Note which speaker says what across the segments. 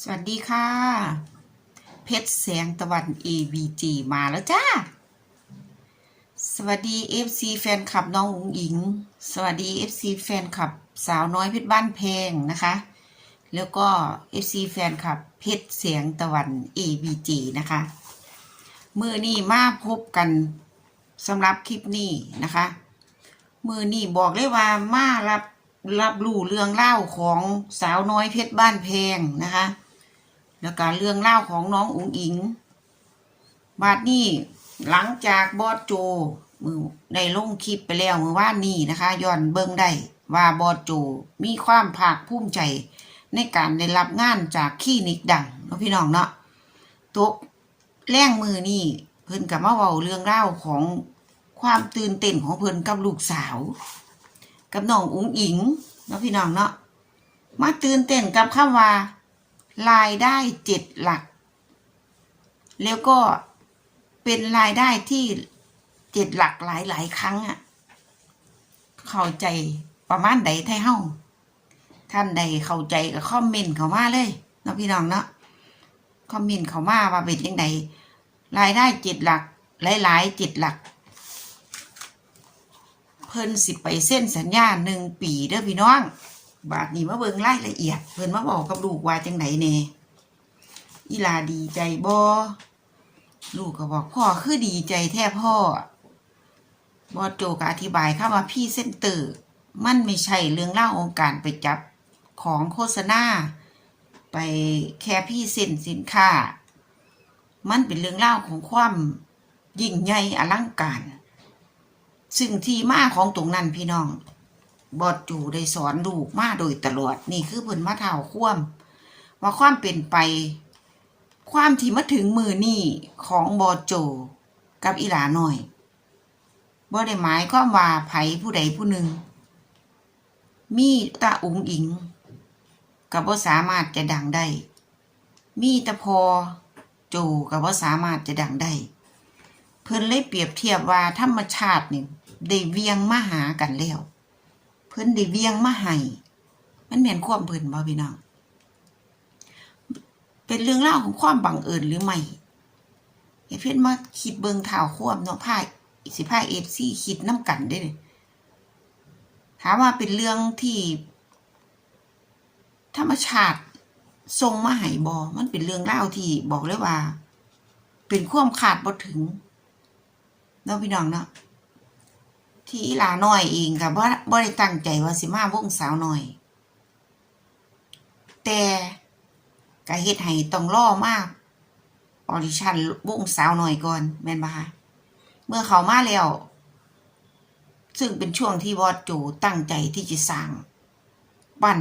Speaker 1: สวัสดีค่ะ เพชรแสงตะวัน AVG มาแล้วจ้า สวัสดี FC แฟนคลับน้องอุ๋งอิง สวัสดี FC แฟนคลับสาวน้อยเพชรบ้านเพลงนะคะ แล้วก็ FC แฟนคลับเพชรเสียงตะวัน AVG นะคะมือนี้มาพบกันสำหรับคลิปนี้นะคะ มือนี่บอกเลยว่ามารับรับรู้เรื่องเล่าของสาวน้อยเพชรบ้านแพงนะคะ แล้วก็เรื่องเล่าของน้องอุ๋งอิง บาดนี้หลังจากบอสโจมือได้ลงคลิปไปแล้วมือว่านนี้นะคะย้อนเบิ่งได้ว่าบอสโจมีความภาคภูมิใจในการได้รับงานจากคลินิกดังเนาะพี่น้องเนาะตกแรงมือนี่เพิ่นกับมาเว้าเรื่องเล่าของความตื่นเต้นของเพิ่นกับลูกสาว กับน้องอุ๋งอิงเนาะพี่น้องเนาะมาตื่นเต้นกับคำว่า รายได้เจ็ดหลัก แล้วก็เป็นรายได้ที่เจ็ดหลักหลายหลายครั้งอะเข้าใจประมาณใดไทยเฮาท่านใดเข้าใจก็คอมเมนต์เขามาเลยเนาะพี่น้องเนาะคอมเมนต์เขามาว่าเป็นยังไงรายได้เจ็ดหลัก หลายหลายๆเจ็ดหลัก เพิ่นสิไปเส้นสัญญาหนึ่งปีเด้อพี่น้อง บาทนี้มาเบิ่งรายละเอียด เพิ่นมาบอกกับลูกว่าจังไหนแน่อีลาดีใจบ่ลูกก็บอกพ่อคือดีใจแท้พ่อบอโจก็อธิบายคำว่าพี่เส้นเตอร์มันไม่ใช่เรื่องเล่าองค์การไปจับของโฆษณาไปแค่พี่เส้นสินค้า มันเป็นเรื่องเล่าของความยิ่งใหญ่อลังการ ซึ่งที่มาของตรงนั้นพี่น้อง บอดจูได้สอนลูกมาโดยตลอดนี่คือเพิ่นมาเท่าความว่าความเป็นไป ความที่มาถึงมือนี่ของบอดโจกับอีหลาหน่อยบ่ได้หมายความว่าไผผู้ใดผู้หนึ่ง มีตาอุงอิงกับบ่สามารถจะดังได้ มีตะพอโจกับบ่สามารถจะดังได้ เพิ่นเลยเปรียบเทียบว่าธรรมชาตินี่ได้เวียงมาหากันแล้ว เพิ่นได้เวียงมาให้มันแม่นความเพิ่นบ่พี่น้องเป็นเรื่องเล่าวของความบังเอิญหรือไม่ไอ้เพิ่นมาคิดเบิงข่าวควบเนาะพายสิพายเอฟซีคิดน้ำกันได้เลยถามว่าเป็นเรื่องที่ ธรรมชาติทรงมาให้บอมันเป็นเรื่องเล่าที่บอกเลยว่า เป็นความขาดบ่ถึงเนาะพี่น้องเนาะ ที่อีหลาน้อยเองกับว่าบ่ได้ตั้งใจว่าสิมาวงสาวน้อย แต่ก็เฮ็ดให้ต้องรอมากออดิชั่นวงสาวน้อยก่อน แม่นบ่คะเมื่อเขามาแล้ว ซึ่งเป็นช่วงที่บอสโจตั้งใจที่จะสร้าง ปั้น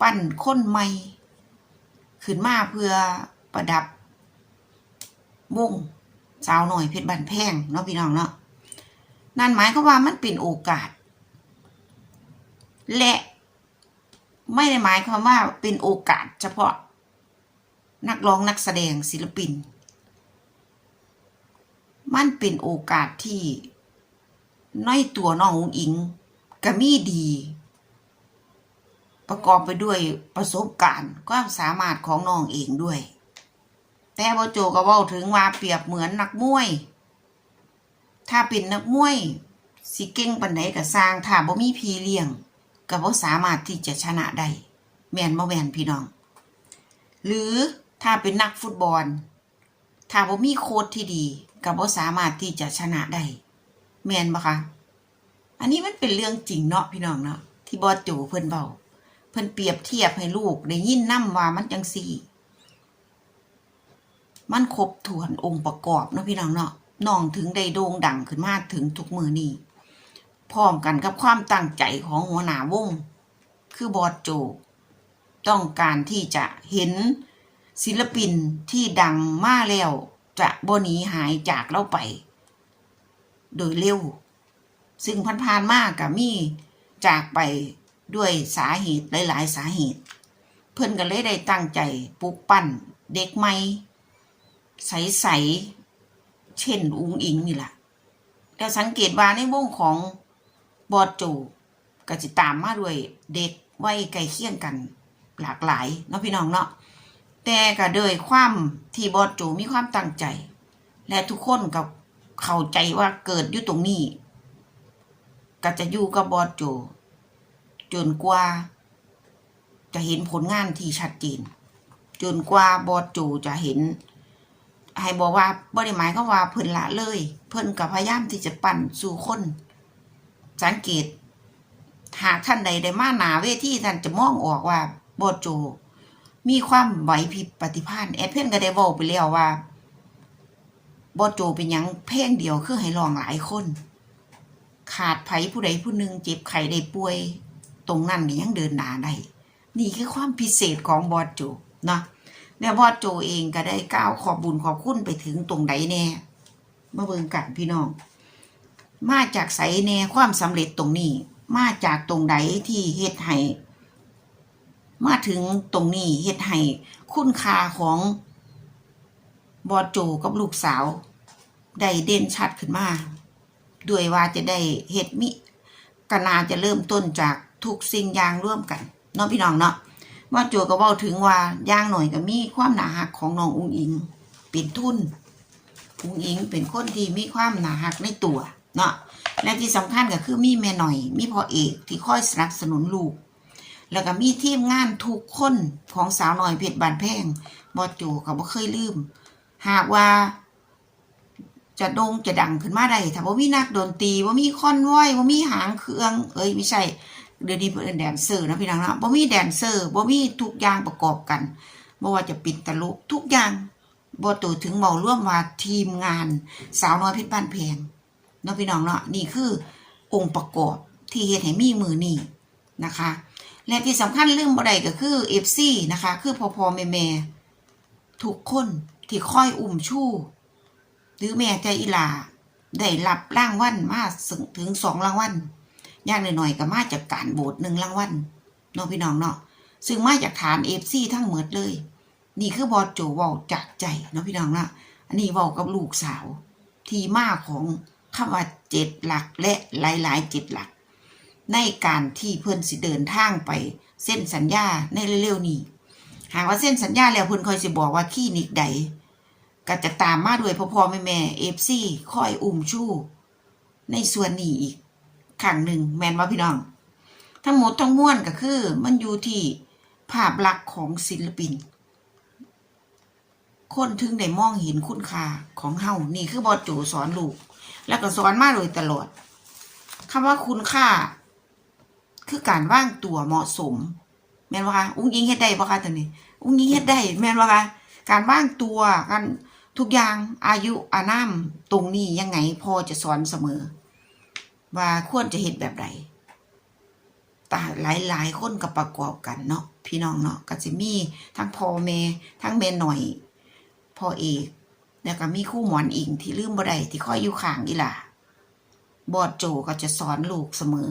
Speaker 1: ปั้นคนใหม่ ขึ้นมาเพื่อประดับวงสาวหน่อยเพชรบันแพงเนาะพี่น้องเนาะ นั่นหมายความว่ามันเป็นโอกาส และไม่ได้หมายความว่าเป็นโอกาสเฉพาะ นักร้องนักแสดงศิลปิน มันเป็นโอกาสที่น้อยตัวน้องอุ๋งอิงก็มีดี ประกอบไปด้วยประสบการณ์ความสามารถของน้องเองด้วย แต่บอโจก็ว้าถึงว่าเปรียบเหมือนนักมวย ถ้าเป็นนักมวยสิเก่งปานใดก็สร้างถ้าบ่มีพีเลี้ยงก็บ่สามารถที่จะชนะได้แม่นบ่แมนพี่น้อง หรือถ้าเป็นนักฟุตบอล ถ้าบ่มีโค้ชที่ดีก็บ่สามารถที่จะชนะได้แม่นบ่คะอันนี้มันเป็นเรื่องจริงเนาะพี่น้องเนาะที่บอสโจเพิ่นเว้าเพิ่นเปรียบเทียบให้ลูกได้ยินนํว่ามันจังซี่ มันครบถ้วนองค์ประกอบเนาะพี่น้องเนาะ น้องถึงได้โด่งดังขึ้นมาถึงทุกมือนี้พร้อมกันกับความตั้งใจของหัวหน้าวง คือบอสโจ ต้องการที่จะเห็นศิลปินที่ดังมาแล้ว จะบ่หนีหายจากเราไป โดยเร็ว ซึ่งผ่านๆมากกับมี่จากไปด้วยสาเหตุหลาย ๆ สาเหตุ เพิ่อนก็เลยได้ตั้งใจปลุกปั้น เด็กใหม่ใส เช่นอุงอิงนี่แหละแต่สังเกตว่าในวงของบอดโจก็จะตามมาด้วยเด็กวัยใกล้เคียงกัน หลากหลายเนาะพี่น้องเนาะแต่ก็โดยความที่บอสโจมีความตั้งใจ และทุกคนก็เข้าใจว่าเกิดอยู่ตรงนี้ ก็จะอยู่กับบอสโจ จนกว่า จะเห็นผลงานที่ชัดเจนจนกว่าบอสโจจะเห็น ให้บอกว่าบริหมายก็ว่าเพิ่นละเลย เพิ่นกับพยายามที่จะปั่นสู่คน สังเกต หากท่านใดได้มาหนาเวทีท่านจะมองออกว่าบอสโจ มีความไหวพริบปฏิภาณแอดเพ่นก็ได้บอกไปแล้วว่าบอสโจเป็นยังเพลงเดียวคือให้ลองหลายคน ขาดไผผู้ใดผู้หนึ่งเจ็บไข้ได้ป่วย ตรงนั้นก็ยังเดินหนาได้นี่คือความพิเศษของบอสโจเนาะ แล้วบอโจเองก็ได้กล่าวขอบบุญขอบคุณไปถึงตรงใดแน่มาเบิ่งกันพี่น้อง มาจากไสแน่ความสำเร็จตรงนี้ มาจากตรงใดที่เฮ็ดให้มาถึงตรงนี้เฮ็ดให้คุณค่าของบอโจกับลูกสาว ได้เด่นชัดขึ้นมาด้วยว่าจะได้เฮ็ดมิกนาจะเริ่มต้นจากทุกสิ่งอย่างร่วมกันเนาะพี่น้องเนาะ ว่าโจก็เว้าถึงว่าย่างหน่อยก็มีความหนาหักของน้องอุงอิง เป็นทุนอุงอิงเป็นคนที่มีความหนาหักในตัวเนาะและที่สำคัญก็คือมีแม่หน่อย มีพ่อเอกที่คอยสนับสนุนลูก แล้วก็มีทีมงานทุกคนของสาวหน่อยเพชรบานแพงบอโจก็บ่เคยลืม หากว่า จะดงจะดังขึ้นมาได้ถ้าว่ามีนักดนตรีว่ามีคอนวอยว่ามีหางเครื่อง เอ้ยไม่ใช่ เดี๋ยวนี้เป็นแดนเซอร์นะพี่น้องนะว่มีแดนเซอร์ว่มีทุกอย่างประกอบกันบ่ว่าจะปิดตลุกทุกอย่างบ่ตัวถึงเมาร่วมว่าทีมงานสาวน้อยเพชรบ้านแพงเนาะพี่น้องเนาะนี่คือองค์ประกอบที่เฮ็ดให้มีมือนี่นะคะ และที่สำคัญเรื่องบ่ได้ก็คือ FC นะคะ คือพอพอแม่แม่ทุกคนที่คอยอุ้มชู้ หรือแม่ใจอีหลาได้รับรางวัลมาถึงสองรางวัล ย่างหน่อยๆก็มาจากการโบสหนึ่งรางวัลเนาะพี่น้องเนาะซึ่งมาจากฐานเอฟซีทั้งหมดเลย นี่คือบอสโจว้าจากใจเนาะพี่น้องเนาะอันนี้ว้ากับลูกสาว ที่มาของคำว่าเจ็ดหลักและหลายๆเจ็ดหลัก ในการที่เพิ่อนสิเดินทางไปเส้นสัญญาในเร็วๆนี้หากว่าเส้นสัญญาแล้วเพิ่นคอยสิบอกว่าคลินิกใดก็จะตามมาด้วยพ่อพ่อแม่แม่เอฟซีคอยอุ้มชู้ ในส่วนนี้อีก ครั้งหนึ่งแมนว่าพี่น้อง ทั้งหมดทั้งมวลก็คือ มันอยู่ที่ภาพลักษณ์ของศิลปิน คนถึงได้มองเห็นคุณค่าของเฮานี่คือบอจูสอนลูก แล้วก็สอนมาโดยตลอดคำว่าคุณค่า คือการว่างตัวเหมาะสม แม่นว่าคะอุ้งยิงเฮ็ดได้ปะคะตอนนี้ อุ้งยิงเฮ็ดได้แม่นว่าคะการว่างตัวการทุกอย่างอายุอานามตรงนี้ยังไงพ่อจะสอนเสมอ ว่าควรจะเฮ็ดแบบใดแต่หลายหลายๆคนก็ประกอบกันเนาะพี่น้องเนาะก็จะมีทั้งพ่อแม่ทั้งแม่หน่อยพ่อเอกแล้วก็มีคู่หมอนอิงที่ลืมบ่ได้ที่คอยอยู่ข้างอีหล่ะบอดโจก็จะสอนลูกเสมอ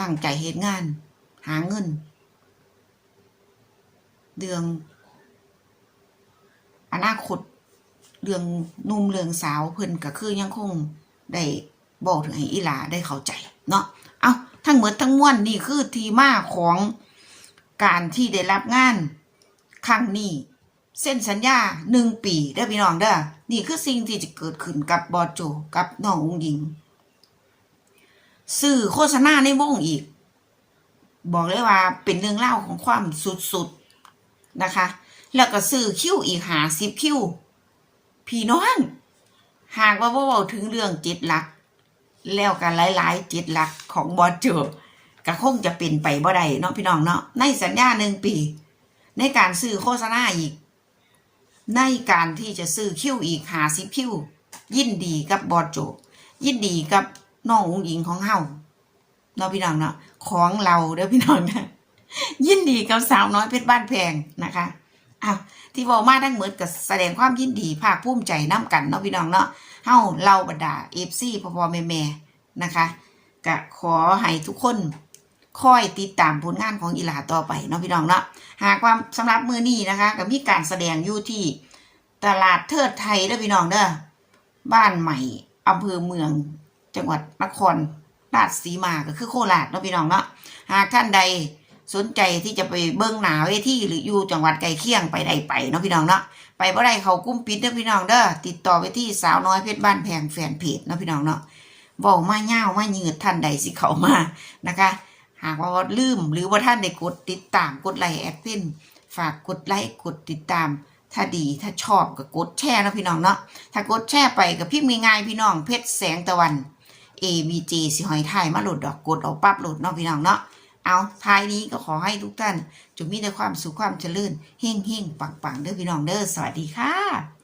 Speaker 1: ตั้งใจเฮ็ดงาน หาเงิน เรื่อง อนาคต เรื่องหนุ่มเรื่องสาวเพิ่นก็คือยังคงได้ บอกถึงให้อีหลาได้เข้าใจเนาะเอาทั้งหมดทั้งมวลนี่คือทีมาของการที่ได้รับงานครั้งนี้เส้นสัญญาหนึ่งปีเด้อพี่น้องเด้อนี่คือสิ่งที่จะเกิดขึ้นกับบอโจกับน้ององหญิง สื่อโฆษณาในวงอีก บอกเลยว่าเป็นเรื่องเล่าของความสุดๆนะคะ แล้วก็ซื้อคิวอีกหาสิบคิวพี่น้อง หากว่าว่าถึงเรื่องจิตหลัก แล้วกันหลายๆจิตหลักของบอสโจก็คงจะเป็นไปบ่ได้เนาะพี่น้องเนาะในสัญญาหนึ่งปี ในการซื้อโฆษณาอีก ในการที่จะซื้อคิวอีกหาสิบคิวยินดีกับบอสโจ ยินดีกับน้องอุ๋งอิงของเฮาเนาะพี่น้องเนาะของเราเด้อพี่น้องนะยินดีกับสาวน้อยเพชรบ้านแพงนะคะอ้าวที่บอกมาทั้งหมดก็แสดงความยินดีภาคภูมิใจน้กันเนาะพี่น้องเนาะ เฮาเราบรรดาเอฟซีพ่อพอแม่แม่นะคะก็ขอให้ทุกคนคอยติดตามผลงานของอีหลาต่อไปเนาะพี่น้องเนาะหากความสำหรับมือนี้นะคะก็มีการแสดงอยู่ที่ตลาดเทิดไทยเด้อพี่น้องเด้อบ้านใหม่อำเภอเมือง จังหวัดนครราชสีมาก็คือโคราชเนาะพี่น้องเนาะหากท่านใดสนใจที่จะไปเบิ้งหนาเวทีหรืออยู่จังหวัดใกล้เคียงไปได้ไปเนาะพี่น้องเนาะ ไปบ่ได้เขากุ้มปิดเด้อพี่น้องเด้อติดต่อไปที่สาวน้อยเพชรบ้านแพงแฟนเพจเนาะพี่น้องเนาะเว้ามาเง่าวมายืดท่านใดสิเขามานะคะ หากว่าลืมหรือว่าท่านได้กดติดตามกดไลค์แอดพินฝากกดไลค์กดติดตาม ถ้าดีถ้าชอบก็กดแชร์เนาะพี่น้องเนาะถ้ากดแชร์ไปกับพิมพ์ง่ายพี่น้องเพชรแสงตะวัน A B J สิหอยไทยมาโหลดดอกกดเอาปั๊บโหลดเนาะพี่น้องเนาะ เอาท้ายนี้ก็ขอให้ทุกท่านจงมีแต่ความสุขความเจริญเฮ่งเฮ่งปังปังเด้อพี่น้องเด้อสวัสดีค่ะ